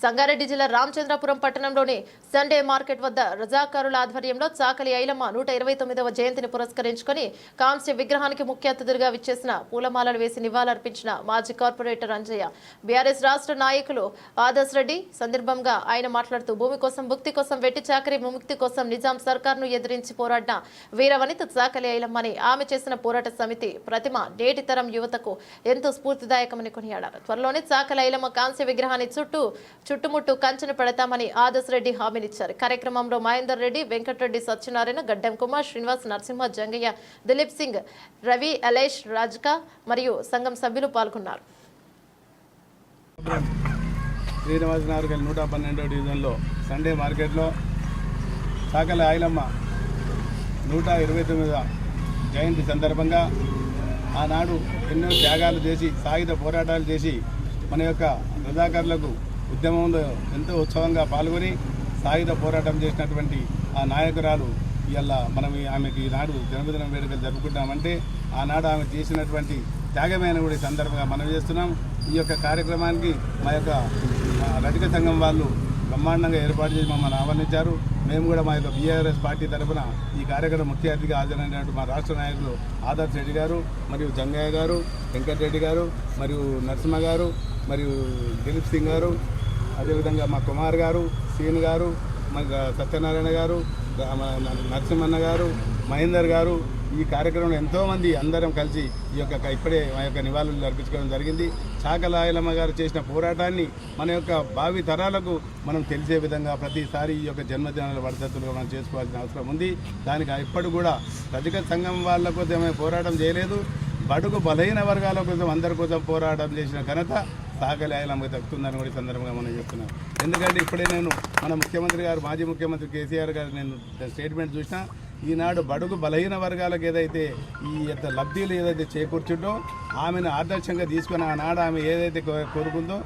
సంగారెడ్డి జిల్లా రామచంద్రపురం పట్టణంలోని Sunday market వద్ద రజాకారుల ఆధ్వర్యంలో చాకలి ఐలమ్మ నూట ఇరవై తొమ్మిదవ జయంతిని పురస్కరించుకొని కాంస్య విగ్రహానికి ముఖ్య అతిథులుగా విచ్చేసిన పూలమాలలు వేసి నివాళులర్పించిన మాజీ కార్పొరేటర్ అంజయ్య. బీఆర్ఎస్ రాష్ట్ర నాయకులు ఆదర్శ్ రెడ్డి సందర్భంగా ఆయన మాట్లాడుతూ భూమి కోసం భుక్తి కోసం వెట్టి చాకరీ విముక్తి కోసం నిజాం సర్కార్ను ఎదిరించి పోరాడిన వీరవనిత చాకలి ఐలమ్మని ఆమె చేసిన పోరాట సమితి ప్రతిమ నేటి తరం యువతకు ఎంతో స్ఫూర్తిదాయకమని కొనియాడారు. త్వరలోనే చాకలి ఐలమ్మ కాంస్య విగ్రహాన్ని చుట్టూ చుట్టుముట్టు కంచెను పెడతామని ఆదర్శ్ రెడ్డి హామీనిచ్చారు. కార్యక్రమంలో మహేందర్ రెడ్డి వెంకటరెడ్డి సత్యనారాయణ గడ్డం కుమార్ శ్రీనివాస్ నరసింహ జంగయ్య దిలీప్ సింగ్ రవి అలేష్ రాజ్కా మరియు సంఘం సభ్యులు పాల్గొన్నారు. శ్రీనివాస్ నగర్ నూట పన్నెండో డివిజన్లో సండే మార్కెట్లో సాకల ఆయిలమ్మ నూట ఇరవై తొమ్మిదో జయంతి సందర్భంగా ఆనాడు ఎన్నో త్యాగాలు చేసి సాయుధ పోరాటాలు చేసి మన యొక్క రజాకారులకు ఉద్యమంలో ఎంతో ఉత్సవంగా పాల్గొని సాయుధ పోరాటం చేసినటువంటి ఆ నాయకురాలు ఇవాళ మనం ఈ- ఆమెకి ఈనాడు జన్మదిన వేడుకలు జరుపుకుంటామంటే ఆనాడు ఆమె చేసినటువంటి త్యాగమైన కూడా సందర్భంగా మనం చేస్తున్నాం. ఈ యొక్క కార్యక్రమానికి మా యొక్క రటిక సంఘం వాళ్ళు బ్రహ్మాండంగా ఏర్పాటు చేసి మమ్మల్ని ఆహ్వానించారు. మేము కూడా మా యొక్క బీఆర్ఎస్ పార్టీ తరఫున ఈ కార్యక్రమం ముఖ్య అతిథిగా హాజరైనటువంటి మా రాష్ట్ర నాయకులు ఆదర్శ్ రెడ్డి గారు మరియు జంగయ్య గారు వెంకటరెడ్డి గారు మరియు నరసింహ గారు మరియు దిలీప్ సింగ్ గారు అదేవిధంగా మా కుమార్ గారు సీన్ గారు మా గ- సత్యనారాయణ గారు నరసింహన్న గారు మహేందర్ గారు ఈ కార్యక్రమంలో ఎంతోమంది అందరం కలిసి ఈ యొక్క ఇప్పుడే మా యొక్క నివాళులు అర్పించుకోవడం జరిగింది. చాకలాయలమ్మ గారు చేసిన పోరాటాన్ని మన యొక్క భావి తరాలకు మనం తెలిసే విధంగా ప్రతిసారి ఈ యొక్క జన్మదినాల వర్ధతులు మనం చేసుకోవాల్సిన అవసరం ఉంది. దానికి ఇప్పుడు కూడా రజక సంఘం వాళ్ళ కోసం పోరాటం చేయలేదు. బడుగు బలహీన వర్గాల కోసం అందరి కోసం పోరాటం చేసిన ఘనత సాగలి ఆయనమ్మకి దక్కుతుందని కూడా ఈ సందర్భంగా మనం చెప్తున్నాం. ఎందుకంటే ఇప్పుడే నేను మన ముఖ్యమంత్రి గారు మాజీ ముఖ్యమంత్రి కేసీఆర్ గారు నేను స్టేట్మెంట్ చూసినా ఈనాడు బడుగు బలహీన వర్గాలకు ఏదైతే ఈ యొక్క లబ్ధిలు ఏదైతే చేకూర్చుంటో ఆమెను ఆదర్శంగా తీసుకుని ఆనాడు ఆమె ఏదైతే కోరుకుందో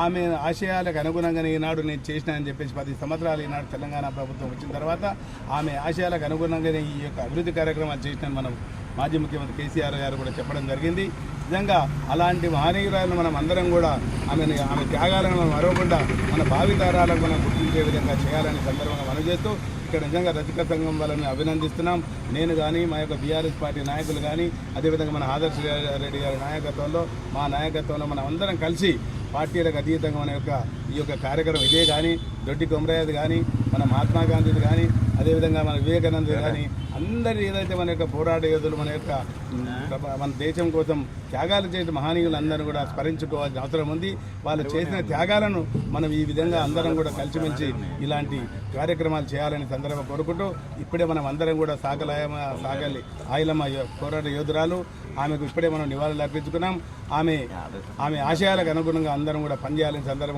ఆమె ఆశయాలకు అనుగుణంగానే ఈనాడు నేను చేసిన అని చెప్పేసి పది సంవత్సరాలు ఈనాడు తెలంగాణ ప్రభుత్వం వచ్చిన తర్వాత ఆమె ఆశయాలకు అనుగుణంగానే ఈ యొక్క అభివృద్ధి కార్యక్రమాలు చేసిన మనం మాజీ ముఖ్యమంత్రి కేసీఆర్ గారు కూడా చెప్పడం జరిగింది. నిజంగా అలాంటి మహనీయురాలను మనం అందరం కూడా ఆమెను ఆమె త్యాగాలను మనం మరవకుండా మన భావితరాలకు మనం గుర్తించే విధంగా చేయాలని సందర్భంగా మనం చేస్తూ ఇక్కడ నిజంగా రజక సంఘం వాళ్ళని అభినందిస్తున్నాం. నేను కానీ మా యొక్క బీఆర్ఎస్ పార్టీ నాయకులు కానీ అదేవిధంగా మన ఆదర్శ రెడ్డి గారి నాయకత్వంలో మా నాయకత్వంలో మనం అందరం కలిసి పార్టీలకు అతీతంగా మన యొక్క ఈ యొక్క కార్యక్రమం ఇదే కానీ దొడ్డి కొమరయ్యది కానీ మన మహాత్మా గాంధీది కానీ అదేవిధంగా మన వివేకానంద కానీ అందరి ఏదైతే మన యొక్క పోరాట యోధులు మన యొక్క మన దేశం కోసం త్యాగాలు చేసిన మహనీయులందరూ కూడా స్మరించుకోవాల్సిన అవసరం ఉంది. వాళ్ళు చేసిన త్యాగాలను మనం ఈ విధంగా అందరం కూడా కలిసిమెలిసి ఇలాంటి కార్యక్రమాలు చేయాలని సందర్భం కోరుకుంటూ ఇప్పుడే మనం అందరం కూడా సాగలాయమ సాగలి ఆయిలమ్మ పోరాట యోధురాలు ఆమెకు ఇప్పుడే మనం నివాళులు అర్పించుకున్నాం. ఆమె ఆమె ఆశయాలకు అనుగుణంగా అందరం కూడా పనిచేయాలని సందర్భం